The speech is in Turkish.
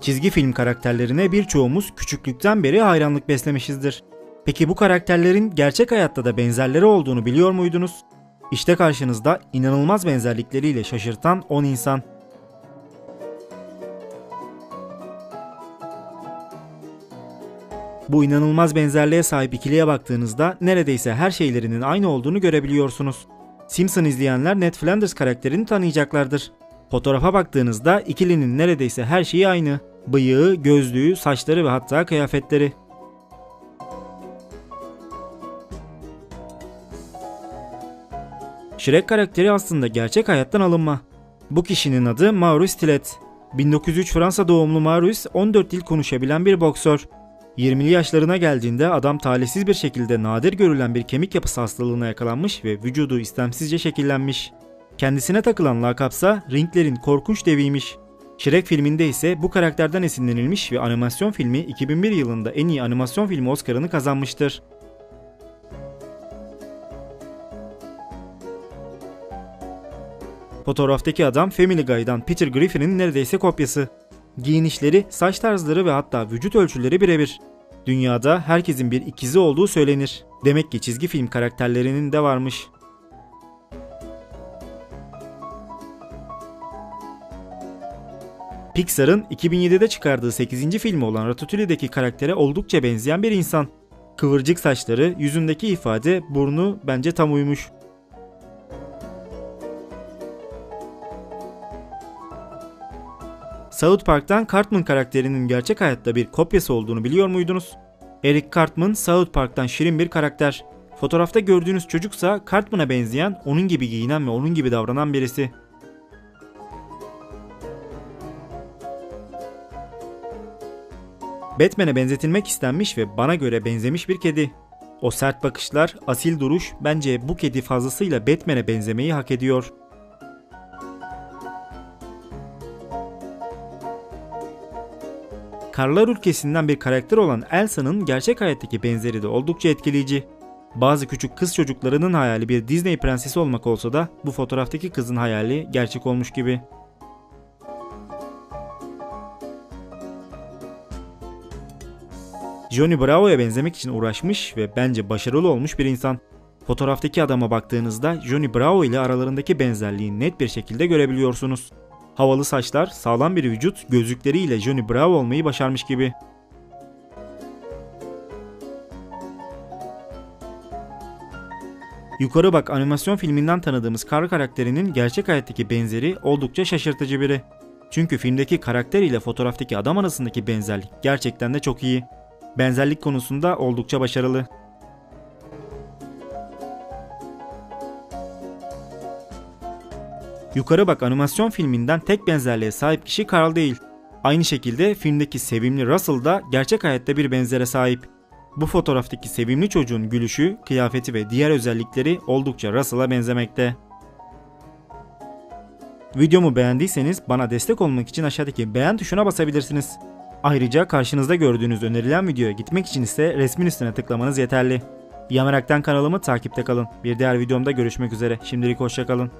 Çizgi film karakterlerine birçoğumuz küçüklükten beri hayranlık beslemişizdir. Peki bu karakterlerin gerçek hayatta da benzerleri olduğunu biliyor muydunuz? İşte karşınızda inanılmaz benzerlikleriyle şaşırtan 10 insan. Bu inanılmaz benzerliğe sahip ikiliye baktığınızda neredeyse her şeylerinin aynı olduğunu görebiliyorsunuz. Simpson izleyenler Ned Flanders karakterini tanıyacaklardır. Fotoğrafa baktığınızda ikilinin neredeyse her şeyi aynı. Bıyığı, gözlüğü, saçları ve hatta kıyafetleri. Shrek karakteri aslında gerçek hayattan alınma. Bu kişinin adı Maurice Tillet. 1903 Fransa doğumlu Maurice 14 dil konuşabilen bir boksör. 20'li yaşlarına geldiğinde adam talihsiz bir şekilde nadir görülen bir kemik yapısı hastalığına yakalanmış ve vücudu istemsizce şekillenmiş. Kendisine takılan lakapsa ringlerin korkunç deviymiş. Shrek filminde ise bu karakterden esinlenilmiş ve animasyon filmi 2001 yılında en iyi animasyon filmi Oscar'ını kazanmıştır. Fotoğraftaki adam Family Guy'dan Peter Griffin'in neredeyse kopyası. Giyinişleri, saç tarzları ve hatta vücut ölçüleri birebir. Dünyada herkesin bir ikizi olduğu söylenir. Demek ki çizgi film karakterlerinin de varmış. Pixar'ın 2007'de çıkardığı 8. filmi olan Ratatouille'deki karaktere oldukça benzeyen bir insan. Kıvırcık saçları, yüzündeki ifade, burnu bence tam uymuş. South Park'tan Cartman karakterinin gerçek hayatta bir kopyası olduğunu biliyor muydunuz? Eric Cartman South Park'tan şirin bir karakter. Fotoğrafta gördüğünüz çocuksa Cartman'a benzeyen, onun gibi giyinen ve onun gibi davranan birisi. Batman'e benzetilmek istenmiş ve bana göre benzemiş bir kedi. O sert bakışlar, asil duruş bence bu kedi fazlasıyla Batman'e benzemeyi hak ediyor. Karlar ülkesinden bir karakter olan Elsa'nın gerçek hayattaki benzeri de oldukça etkileyici. Bazı küçük kız çocuklarının hayali bir Disney prensesi olmak olsa da bu fotoğraftaki kızın hayali gerçek olmuş gibi. Johnny Bravo'ya benzemek için uğraşmış ve bence başarılı olmuş bir insan. Fotoğraftaki adama baktığınızda Johnny Bravo ile aralarındaki benzerliği net bir şekilde görebiliyorsunuz. Havalı saçlar, sağlam bir vücut, gözlükleriyle Johnny Bravo olmayı başarmış gibi. Yukarı Bak animasyon filminden tanıdığımız Carl karakterinin gerçek hayattaki benzeri oldukça şaşırtıcı biri. Çünkü filmdeki karakter ile fotoğraftaki adam arasındaki benzerlik gerçekten de çok iyi. Benzerlik konusunda oldukça başarılı. Yukarı Bak animasyon filminden tek benzerliğe sahip kişi Carl değil. Aynı şekilde filmdeki sevimli Russell da gerçek hayatta bir benzere sahip. Bu fotoğraftaki sevimli çocuğun gülüşü, kıyafeti ve diğer özellikleri oldukça Russell'a benzemekte. Videomu beğendiyseniz bana destek olmak için aşağıdaki beğen tuşuna basabilirsiniz. Ayrıca karşınızda gördüğünüz önerilen videoya gitmek için ise resmin üstüne tıklamanız yeterli. Yamerak'tan kanalımı takipte kalın. Bir diğer videomda görüşmek üzere. Şimdilik hoşçakalın.